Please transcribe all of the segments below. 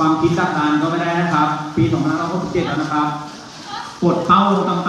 ความคิดจากการก็ไม่ได้นะครับ ปี2567แล้วนะครับกดเข้าต่ำ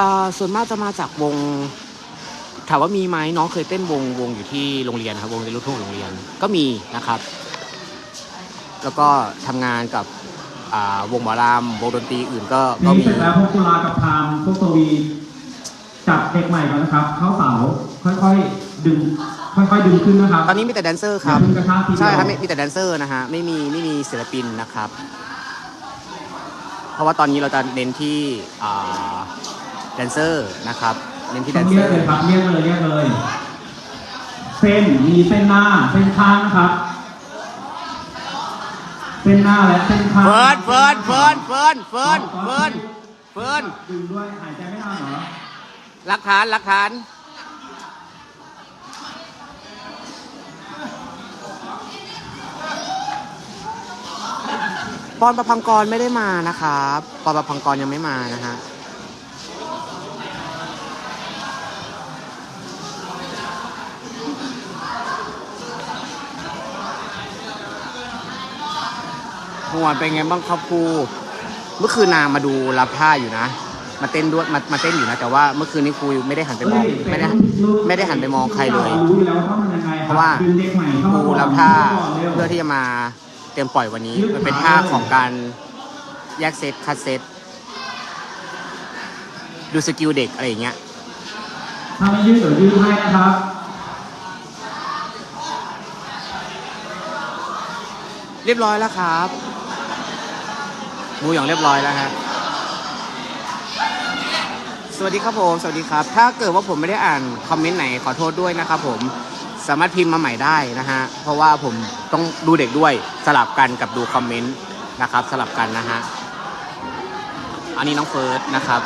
อ่าส่วนมากจะมาจากวง ถามว่ามีไหมน้องเคยเต้นวงวงอยู่ที่โรงเรียนครับวงเรียนทุ่งโรงเรียนก็มีนะครับ แล้วก็ทำงานกับอ่าวงหมอลำวงดนตรีอื่นก็ๆก็นี่มี เสร็จแล้วพวกกุลากับพามพวกสวีจับเด็กใหม่ก่อนนะครับ เข้าเสาค่อยๆดึง ค่อยๆดึงขึ้นนะครับ ตอนนี้มีแต่แดนเซอร์ครับ อย่าเพิ่งกระชากทีเดียว ใช่ครับมีมีแต่แดนเซอร์นะฮะไม่มีไม่มีศิลปินนะครับ เพราะว่าตอนนี้เราจะเน้นที่อ่าแดนเซอร์นะครับ เน้นที่แดต้องนเซเรีอยกเลยร์ครับเรียกเลยเรียกเลย เส้นมีเส้นหน้า เส้นข้างนะครับ เส้นหน้าและเส้นข้างเฟิร์นเฟิร์นเฟิร์นเฟิร์นเฟิร์นเฟิร์นเฟิร์นดึงด้วยหายใจไม่ทันเหรอหลักฐานหลักฐานปอนประพังกรไม่ได้มานะครับปอนประพังกรยังไม่มานะฮะ หัวเป็นไงบ้างครับครูเมื่อคืนนางมาดูรับผ้าอยู่นะ มาเต้นด้วยมามาเต้นอยู่นะแต่ว่าเมื่อคืนนี้ครูไม่ได้หันไปมองไม่ได้ไม่ได้หันไปมองใครเลย รู้อยู่แล้วว่าต้องทำยังไงคบเพราะว่าดึงเด็กใหม่เข้าคมารูก่อนรับท่าดึงก่อนเร็วเพื่อที่จะมาเตรียมปล่อยวันนี้ มันเป็นท่าของการแยกเซตคัดเซตดูสกิลเด็กอะไรอย่างเงี้ย ถ้าไม่ยืดเดี๋ยวยืดให้นะครับ เรียบร้อยแล้วครับ มูอย่างเรียบร้อยแล้วฮะสวัสดีครับผมสวัสดีครับ ถ้าเกิดว่าผมไม่ได้อ่านคอมเมนต์ไหนขอโทษด้วยนะครับผมสามารถพิมพ์มาใหม่ได้นะฮะเพราะว่าผมต้องดูเด็กด้วยสลับกันกับดูคอมเมนต์นะครับ สลับกันนะฮะอันนี้น้องเฟิร์สนะครับ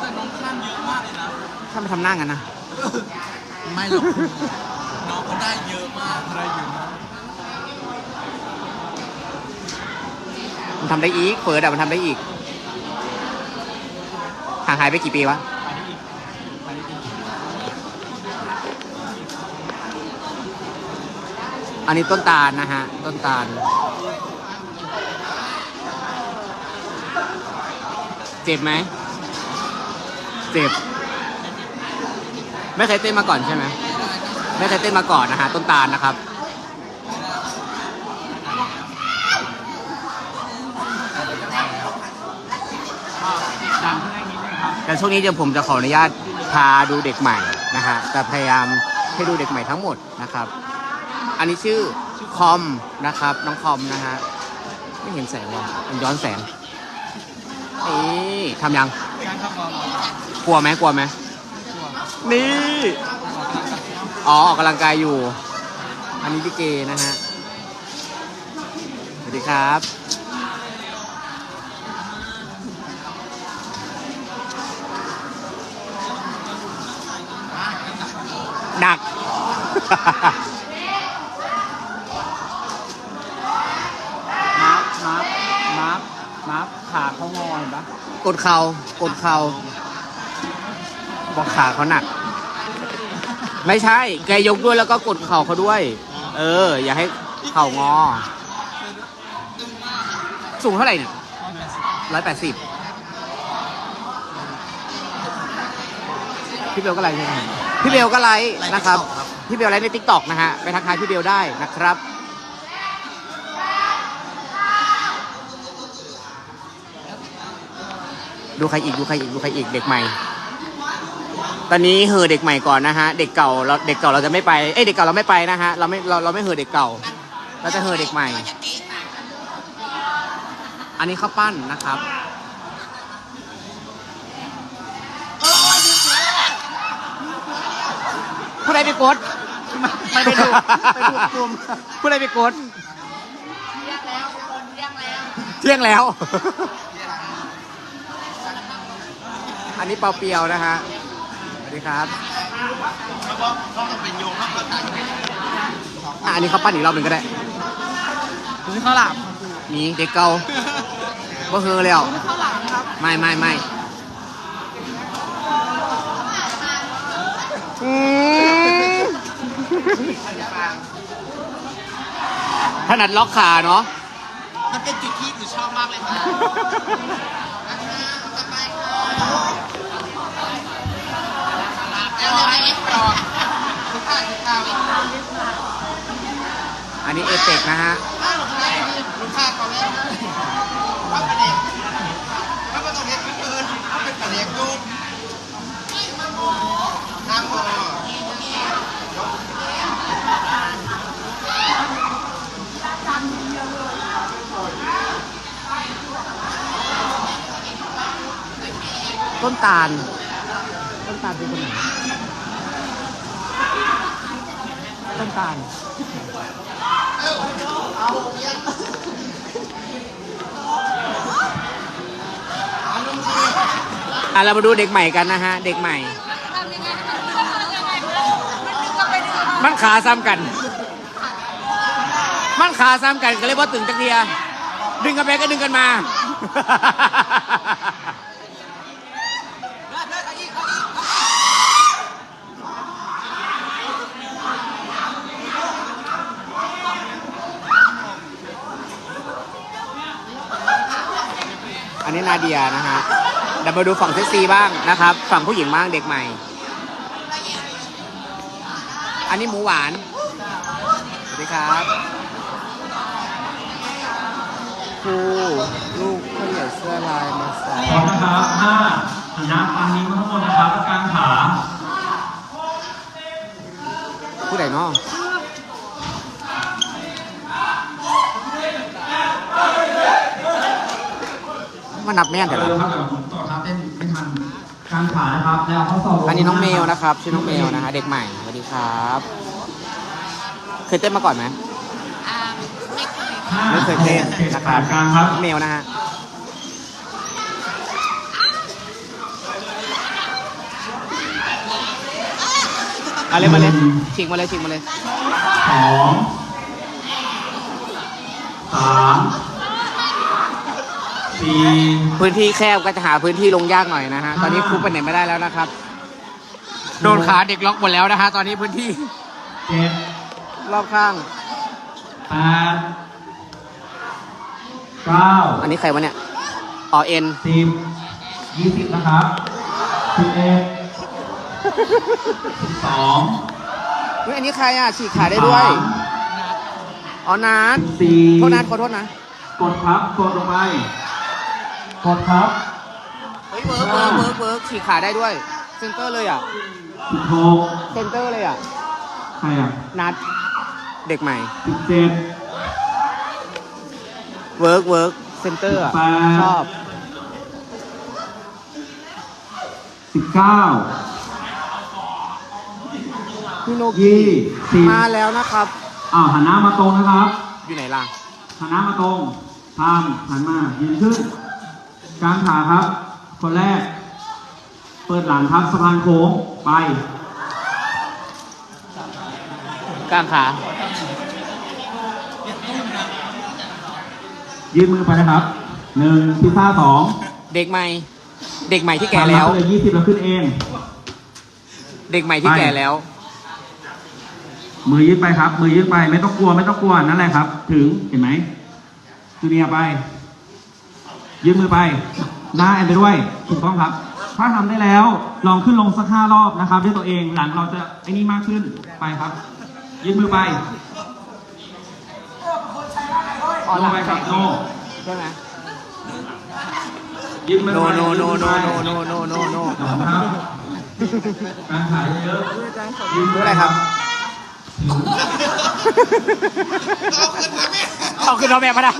แต่น้องข้ามเยอะมากเลยนะถ้าไปทำหน้ากันนะ ไม่หรอกน้องก็ได้เยอะมากได้เยอะมากมันทำได้อีกเฟิร์สอะมันทำได้อีกห่างหายไปกี่ปีวะอันนี้ต้นตาลนะฮะ ต้นตาล เจ็บไหม เจ็บ ไม่เคยเต้นมาก่อนใช่ไหมไม่เคยเต้นมาก่อนนะฮะต้นตาลนะครับดันให้นิดนึงครับ แต่ช่วงนี้เดี๋ยวผมจะขออนุญาตพาดูเด็กใหม่นะฮะแต่พยายามให้ดูเด็กใหม่ทั้งหมดนะครับ อันนี้ชื่อคอมนะครับ น้องคอมนะฮะไม่เห็นแสงว่ะมันย้อนแสงนี่ทำยังการทำงานของเรากลัวไหมกลัวไหม นี่ อ๋อออกกำลังกายอยู่ อันนี้พี่เกนะฮะ สวัสดีครับหนัก มาร์คมาร์คมาร์คมาร์คขาเขางอเห็นปะกดเข่ากดเข่า บอกขาเขาหนัก ไม่ใช่ แกยกด้วยแล้วก็กดเข่าเขาด้วย เออ อย่าให้เข่างอ สูงเท่าไหร่เนี่ยร้อยแปดสิบพี่เบลก็ไลฟ์ใช่ไหมพี่เบลก็ไลฟ์นะครับ พี่เบลไลฟ์ในทิกตอกนะฮะ ไปทักทายพี่เบลได้นะครับ ดูใครอีก ดูใครอีก ดูใครอีก เด็กใหม่ ตอนนี้เห่อเด็กใหม่ก่อนนะฮะ เด็กเก่าเราเด็กเก่าเราจะไม่ไป เอ้ยเด็กเก่าเราไม่ไปนะฮะ เราไม่เราเราไม่เห่อเด็กเก่า เราจะเห่อเด็กใหม่ อันนี้ข้าวปั้นนะครับ ผู้ใดไปกดไม่ไปดูไปดูกลุ่มผู้ใดไปกดเที่ยงแล้ว อันนี้เปาเปียวนะฮะ วัสดีครับเขาบอกเขาต้องเป็นโยงเขาก็ตัดอะอันนี้เขาปั้นอีกรอบหนึ่งก็ได้คือข้าวหลามนี่เด็กเก่าบ่เฮอแล้วข้าวหลามครับไม่ไม่ไม่อืมถนัดล็อกขาเนาะ มันเป็นจุดที่หนูชอบมากเลยค่ะ แล้วจะให้อีกกรอบทุกท่านทุกท่านอันนี้เอเปกนะฮะลูกค้าเขาเล่นว่าประเด็กว่าประตูเห็นเกินว่าเป็นประเด็กลูกน้ำพอต้นตาล ต้นตาลเป็นคนไหน ต้นตาลอะเรามาดูเด็กใหม่กันนะฮะ เด็กใหม่ มันขาซ้ำกัน มันขาซ้ำกันก็เลยว่าตึงจักเทียดึงกันไปก็ดึงกันมา นนี้นาเดียนะฮะเดี๋ยวมาดูฝั่งเซ็กซี่บ้างนะครับ ฝั่งผู้หญิงบ้างเด็กใหม่ อันนี้หมูหวาน สวัสดีครับครูลูกเขาเหยียดเสื้อลายมาใส่พร้อมนะครับห้าสีน้ำฟันนิ้วทั้งหมดนะครับกลางขาผู้ใดเนาะ มานับแม่นเดี๋เถยวอะเราครับเดี๋ยวผมต่อครับเต้นไม่ทันกลางขานะครับแล้วข้อศอกลอันนี้น้องเมลนะครับ ชื่อน้องเมลนะฮะเด็กใหม่สวัสดีครับ เคยเต้นมาก่อนไหมห้าไม่เคยเต้นจ็ดนะคขารับกลางครับน้องเมลนะฮะเอาเลยมาเลยฉีกมาเลยฉีกมาเลยสองสาม สี่พื้นที่แคบก็จะหาพื้นที่ลงยากหน่อยนะฮะ ตอนนี้ครูไปไหนไม่ได้แล้วนะครับ โดนขาเด็กล็อกหมดแล้วนะฮะ ตอนนี้พื้นที่เจ็ดรอบข้างแปดเก้าอันนี้ใครวะเนี่ยอ๋อเอ็นสิบยี่สิบนะครับสิบเอ็ดสิบสองเฮ้ยอันนี้ใครอะฉีกขาได้ด้วย สามอ๋อนัดสี่โทษนัดขอโทษนะ กดครับกดลงไป กดครับเฮ้ยเวิร์กเวิร์กเวิร์กเวิร์กฉีกขาได้ด้วย เซนเตอร์เลยอะ สิบหกเซนเตอร์เลยอะ ใครอะนัด เด็กใหม่ สิบเจ็ด เวิร์กเวิร์กเซนเตอร์อะแปด ชอบ สิบเก้า พี่โนยี่กี้สิบ มาแล้วนะครับ อ้าวหันหน้ามาตรงนะครับอยู่ไหนล่ะ หันหน้ามาตรงทามหันมายืนขึ้น กลางขาครับ คนแรก เปิดหลังครับสะพานโค้งไปกลางขายืนมือไปนะครับหนึ่งพิซซ่าสองเด็กใหม่ เด็กใหม่ที่แก่แล้วทำมาเลยยี่สิบแล้วขึ้นเอง เด็กใหม่ที่ไปแก่แล้ว มือยืดไปครับ มือยืดไปไม่ต้องกลัวไม่ต้องกลัวนั่นแหละครับ ถึงเห็นไหมจูเนียร์ไป ยืดมือไปหน้าแอนไปด้วย ถูกต้องครับ ถ้าทำได้แล้วลองขึ้นลงสักห้ารอบนะครับ ด้วยตัวเองหลังเราจะไอ้นี่มากขึ้นไปครับยืดมือไปอ๋อลหลังงไปครับโนใช่ไหมยืดมือโนไปโนโนยืดโนมือโนไปโนโนโนโนครับการขายเยอะยืดดูมืออะไรครับเอาขึ้นเอาแบบมาได้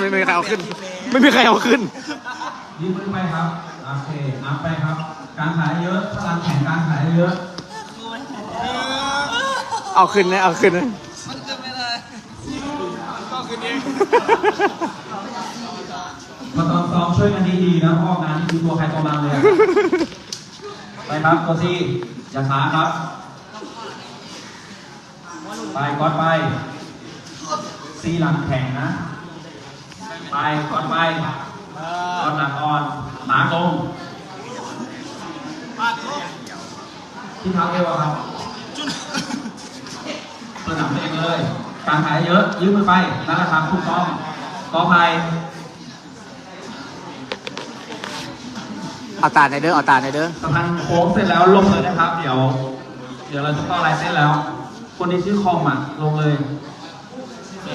ไม่มีใครเอาขึ้น ไม่มีใครเอาขึ้นยืดมือไปครับ โอเคนับไปครับ การขายเยอะพลังแข่งการขายเยอะ เอาขึ้นนะเอาขึ้นนะมาตอนซ้อมช่วยกันดีๆนะเพราะออกงานนี่คือตัวใครตัวมันเลยอะครับตัวซีอย่าช้าครับ ไปก่อนไปซีหลังแข็งนะ ไปก่อนไปก่อนหลังอ่อนหมาลงที่เท้าเอวอะครับสนับตัวเองเลยการถ่ายเยอะยืมมือไปนั่นแหละครับถูกต้องกอภัยเอาตาในเด้อเอาตาในเด้อสะพานโค้งเสร็จแล้วลงเลยนะครับ เดี๋ยว เดี๋ยวเราจะเข้าลายเส้นแล้ว คนที่ชื่อคอมอะลงเลย เ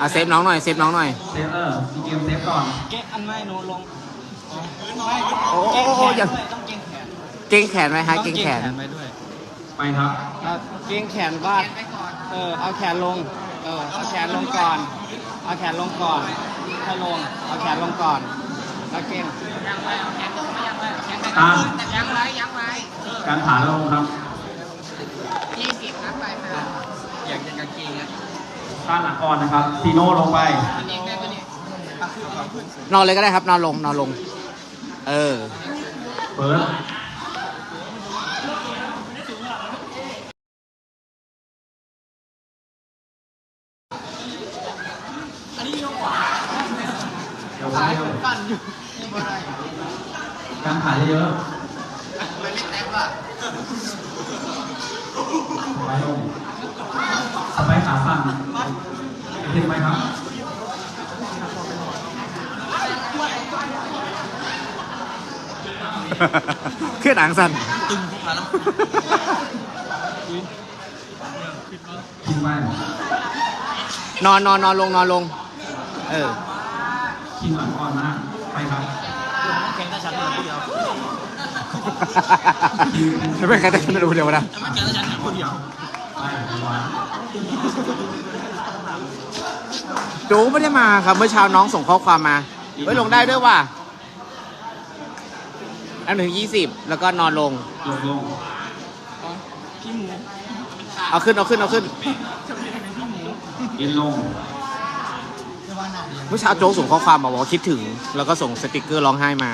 อาเซฟน้องหน่อยเซฟน้องหน่อยเซฟเออซีเกมเซฟก่อนเก๊กอันไม่โนลงโอ้โอ้โอ้อย่าต้องเก่งแขนเก่งแขนไหมฮะเก่งแขนไปด้วยไปครับเอาเก่งแขนวาดเออเอาแขนลงเออเอาแขนลงก่อน เอาแขนลงก่อนค่อยลงเอาแขนลงก่อนแล้วเก่งตามยังไรยังไรการขาลงครับยี่สิบนับไปค่ะอยากจะกางเก งอะต้านหลังอ่อนนะครับซีโน่ลงไปเองได้ปะเนี่ยนอนเลยก็ได้ครับ นอนลง นอนลง เออ เปิดเดี๋ยวไปเร็วปั่นอยู่อะไรการขาเยอะมันไม่แตกว่ะไปลง สไปขาสั้นเห็นไหมครับเครียดอ่างสันคิดไว้นอนนอนนอนลงนอนลง เออคิดหลังอ่อนมากไปครับเก่งได้ฉันคนเดียวไม่เป็นใครแต่ฉันดูเดียวนะไม่เก่งได้ฉันคนเดียวไปวาง จูไม่ได้มาครับ เมื่อเช้าน้องส่งข้อความมาเฮ้ยลงได้ด้วยว่ะอันถึงยี่สิบแล้วก็นอนลง ลงลงพี่หมูเอาขึ้นเอาขึ้นเอาขึ้นเอ็นลงเมื่อเช้าโจ๊กส่งข้อความมาบอกว่าคิดถึง แล้วก็ส่งสติกเกอร์ร้องไห้มา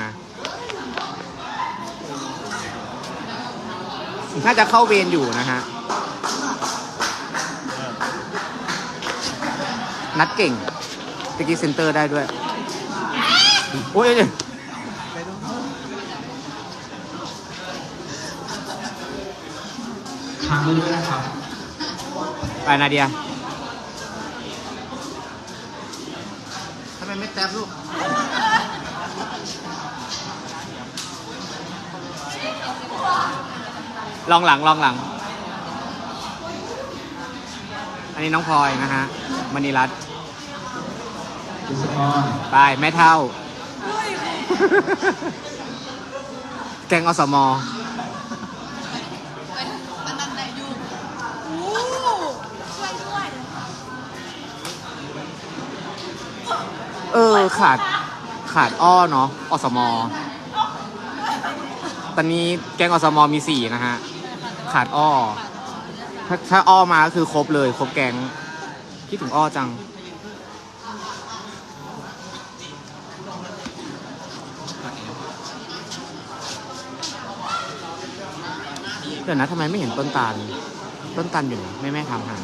น่าจะเข้าเวรอยู่นะฮะ นัดเก่งตะกี้เซนเตอร์ได้ด้วย โอ้ยค้างมือด้วยนะครับ ไปนาเดียทำไมไม่แตกลูกลองหลังลองหลัง อันนี้น้องพลอยนะฮะมณีรัตน์ ดิสกอนไปแม่เท่า แกงอสมอเป็นมันนั่นแหละอยู่โอ้ช่วยด้วยเออขาดขาดอ้อเนาะอสมอ ตอนนี้แกงอสมอมีสี่นะฮะ ขาดอ้อ ถ้าถ้าอ้อมาก็คือครบเลย ครบแกงคิดถึงอ้อจัง เดี๋ยวนะทำไมไม่เห็นต้นตาล ต้นตาลอยู่ไหนแม่แม่ทำหา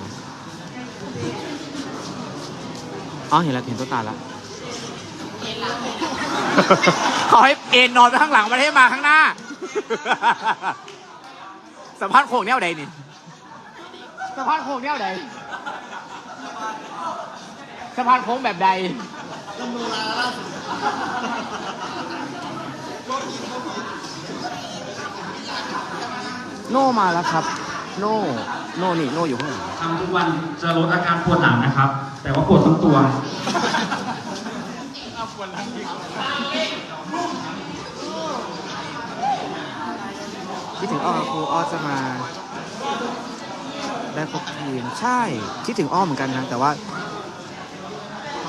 อ๋อเห็นแล้วเห็นต้นตาลแล้วขอให้เอ็นนอนไปข้างหลังไมันให้มาข้างหน้า สัมภาษณ์โค้งแนวใดนี่สัมภาษณ์โค้งแนวใดสัมภาษณ์โค้งแบบใด โน่มาแล้วครับ โน่โน่นี่โน่อยู่ข้างหลังทำทุกวันจะลดอาการปวดหลังนะครับ แต่ว่าปวดทั้งตัวคิดถึงอ้อครูอ้อจะมาได้ครบทีมใช่คิดถึงอ้อเหมือนกันนะแต่ว่า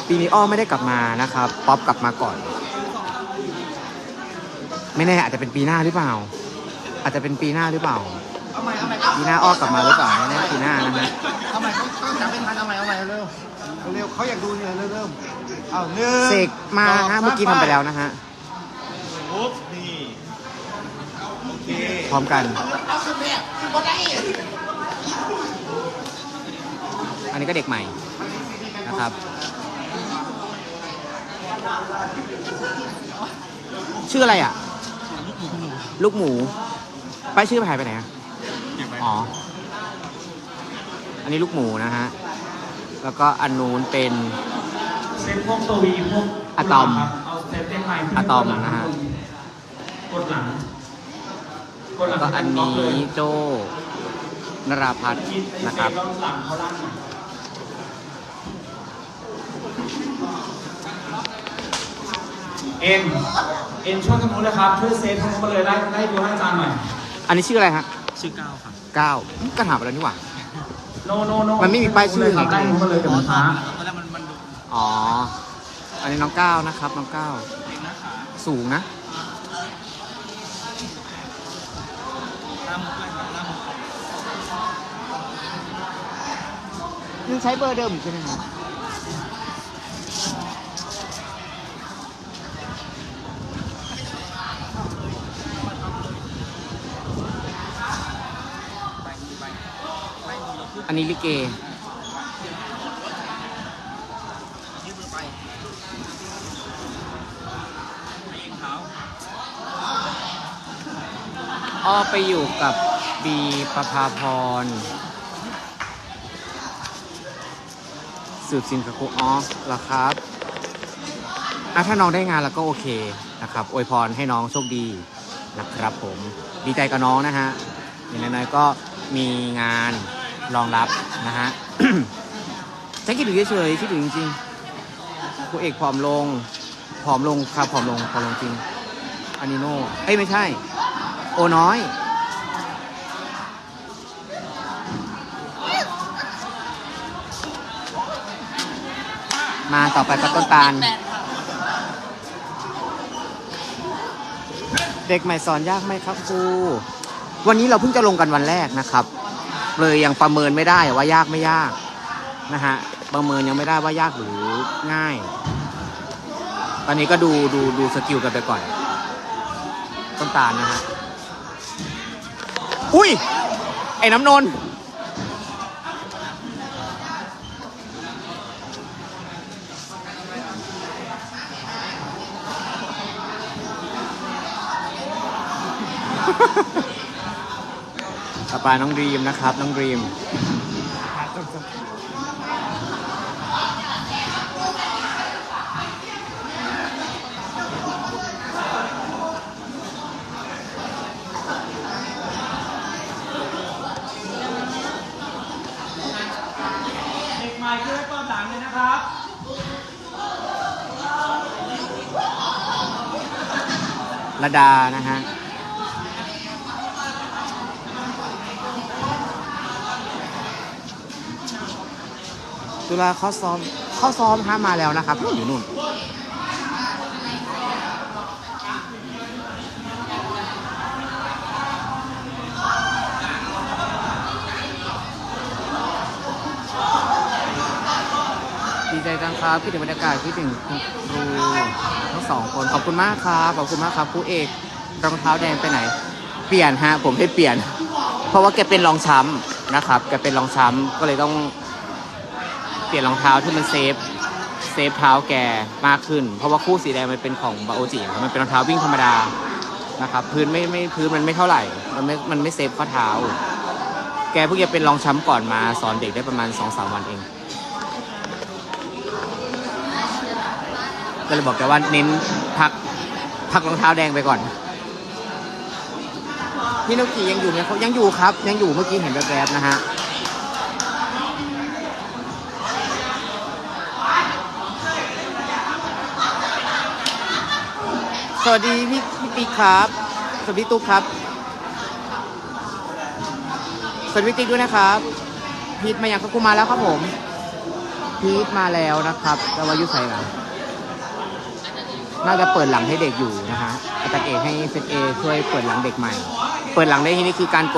ปีนี้อ้อไม่ได้กลับมานะครับ ป๊อปกลับมาก่อน ไม่แน่อาจจะเป็นปีหน้าหรือเปล่า อาจจะเป็นปีหน้าหรือเปล่า เอาใหม่เอาใหม่ปีหน้าอ้อกลับมาหรือเปล่าแน่ปีหน้านะฮะเอาใหม่ต้องต้องจับเป็นทันเอาใหม่เอาใหม่เร็วเร็วเขาอยากดูเนี่ยเร็วเร็วเอาหนึ่งเสกมาฮะเมื่อกี้ทำไปแล้วนะฮะปุ๊บนี่ร้อมกันเอาคือม่คือบ่ได้อันนี้ก็เด็กใหม่นะครับชื่ออะไรอะ ลูกหมู ป้ายชื่อหายไปไหนอะอ๋อ อันนี้ลูกหมูนะฮะ แล้วก็อันนู้นเป็นเซตพวกตัววีพวกอะตอมครับเอาเซตเต็มไลน์อะตอมนะฮะ กดหลังกดหลัแล้วงก็อันนี้โจนราพัฒน์นะครับแล้วหลังเขาล่างหน่อยเอ็นเอ็นช่วยกันนู้นเลยครับ ช่วยเซฟทั้งนู้นมาเลยไล่ไล่ดูให้อาจารย์หน่อย อันนี้ชื่ออะไรฮะชื่อก้าวครับเก้าก็ถามไปแล้วนี่หว่า โนโนโนมันไม่มีป้ายชื่อครับไล่นู้นมาเลยเดี๋ยวมันช้าอ๋อ อันนี้น้องก้าวนะครับ น้องก้าวสูงนะยังใช้เบอร์เดิมอยู่ใช่ไหมครับ นนี้ลิเกอ้อไปอยู่กับบีประภาพร สืบสินกับครูอ๋อเหรอครับอะถ้าน้องได้งานแล้วก็โอเคนะครับอวยพรให้น้องโชคดีนะครับผม ดีใจกับน้องนะฮะอย่างน้อยๆก็มีงาน รองรับนะฮะ ฉันคิดถึงเฉยๆคิดถึงจริงๆครูเอกผอมลง ผอมลงครับผอมลงผอมลงจริงอานิโน่เอ้ยไม่ใช่ โอน้อยมาต่อไปกับต้นตาล เด็กใหม่สอนยากไหมครับครู วันนี้เราเพิ่งจะลงกันวันแรกนะครับ เลยยังประเมินไม่ได้ว่ายากไม่ยากนะฮะประเมินยังไม่ได้ว่ายากหรือง่าย ตอนนี้ก็ดูดูดูสกิลกันไปก่อนต้นตาลนะฮะอุ้ยไอ้น้ำนน ไปน้องดรีมนะครับ น้องดรีม เด็กใหม่ช่วยเปิดหลังเลยนะครับระดานะฮะ ตุลาเข้าซ้อมเข้าซ้อมฮะมาแล้วนะครับนู่นอยู่นู่นดีใจจังครับคิดถึงบรรยากาศคิดถึงคุณครูทั้งสองคนขอบคุณมากครับขอบคุณมากครับครูเอกรองเท้าแดงไปไหน เปลี่ยนฮะผมให้เปลี่ยน เพราะว่าแกเป็นรองช้ำนะครับแกเป็นรองช้ำก็เลยต้องเป ลี่ยนรองเท้าที่มันเซฟเซฟเท้าแกมากขึ้น เพราะว่าคู่สีแดงมันเป็นของบาโอจิครับมันเป็นรองเท้าวิ่งธรรมดานะครับพื้นไม่ไม่พื้นมันไม่เท่าไหร่ มันไม่มันไม่เซฟข้อเท้า แกเพิ่งจะเป็นรองช้ำก่อนมาสอนเด็กได้ประมาณสองสามวันเองก็เลยบอกแกว่าเน้นพักพักรองเท้าแดงไปก่อนพี่นกกียังอยู่ไหมเขายังอยู่ครับ ยังอยู่เมื่อกี้เห็นแวบๆนะฮะ สวัสดีพี่พี่ปีครับ สวัสดีตุ๊กครับ สวัสดีพี่ติ๊กด้วยนะครับ พีทมาอย่างกูมาแล้วครับผม พีทมาแล้วนะครับแต่ว่ายุใส่หลังน่าจะเปิดหลังให้เด็กอยู่นะฮะอาจารย์เอกให้เซตเอช่วยเปิดหลังเด็กใหม่ เปิดหลังได้ที่นี่คือการกด